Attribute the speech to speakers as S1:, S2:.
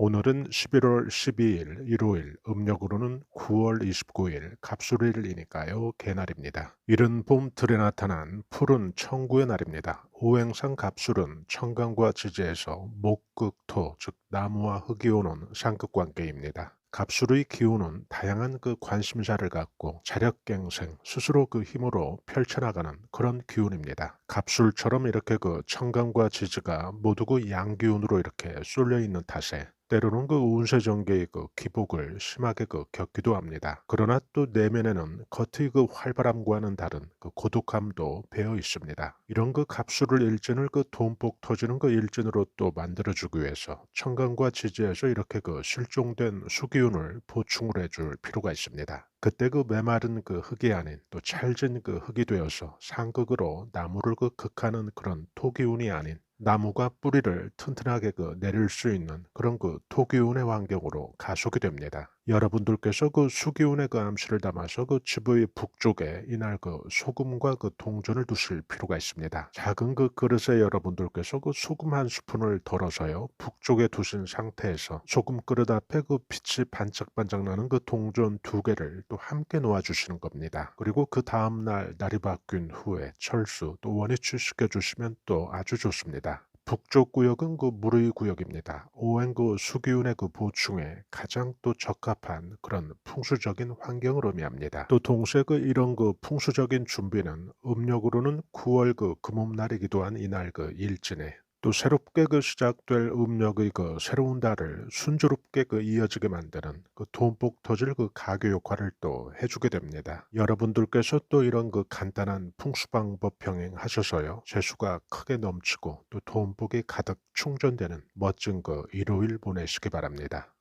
S1: 오늘은 11월 12일 일요일 음력으로는 9월 29일 갑술일이니까요 개날입니다. 이른 봄 들에 나타난 푸른 청구의 날입니다. 오행상 갑술은 청강과 지지에서 목극토 즉 나무와 흙이 오는 상극관계입니다. 갑술의 기운은 다양한 그 관심사를 갖고 자력갱생, 스스로 그 힘으로 펼쳐나가는 그런 기운입니다. 갑술처럼 이렇게 그 청강과 지지가 모두 그 양기운으로 이렇게 쏠려 있는 탓에 때로는 그 운세 전개의 그 기복을 심하게 그 겪기도 합니다. 그러나 또 내면에는 겉의 그 활발함과는 다른 그 고독함도 배어 있습니다. 이런 그 갑술을 일진을 그 돈복 터지는 그 일진으로 또 만들어주기 위해서 청강과 지지에서 이렇게 그 실종된 수기운 을 보충을 해줄 필요가 있습니다. 그때 그 메마른 그 흙이 아닌 또 찰진 그 흙이 되어서 상극으로 나무를 그 극하는 그런 토기운이 아닌 나무가 뿌리를 튼튼하게 그 내릴 수 있는 그런 그 토기운의 환경으로 가속이 됩니다. 여러분들께서 그 수기운의 그 암시를 담아서 그 집의 북쪽에 이날 그 소금과 그 동전을 두실 필요가 있습니다. 작은 그 그릇에 여러분들께서 그 소금 한 스푼을 덜어서요 북쪽에 두신 상태에서 소금 그릇 앞에 그 빛이 반짝반짝 나는 그 동전 두 개를 또 함께 놓아 주시는 겁니다. 그리고 그 다음 날 날이 바뀐 후에 철수 또 원위치 시켜 주시면 또 아주 좋습니다. 북쪽 구역은 그 무르의 구역입니다. 오행 그 수기운의 그 보충에 가장 또 적합한 그런 풍수적인 환경을 의미합니다. 또 동시에 그 이런 그 풍수적인 준비는 음력으로는 9월 그 금음날이기도 한 이날 그 일진에 또 새롭게 그 시작될 음력의 그 새로운 달을 순조롭게 그 이어지게 만드는 그 돈복 터질 그 가교 역할을 또 해주게 됩니다. 여러분들께서 또 이런 그 간단한 풍수 방법 병행하셔서요 재수가 크게 넘치고 또 돈복이 가득 충전되는 멋진 그 일요일 보내시기 바랍니다.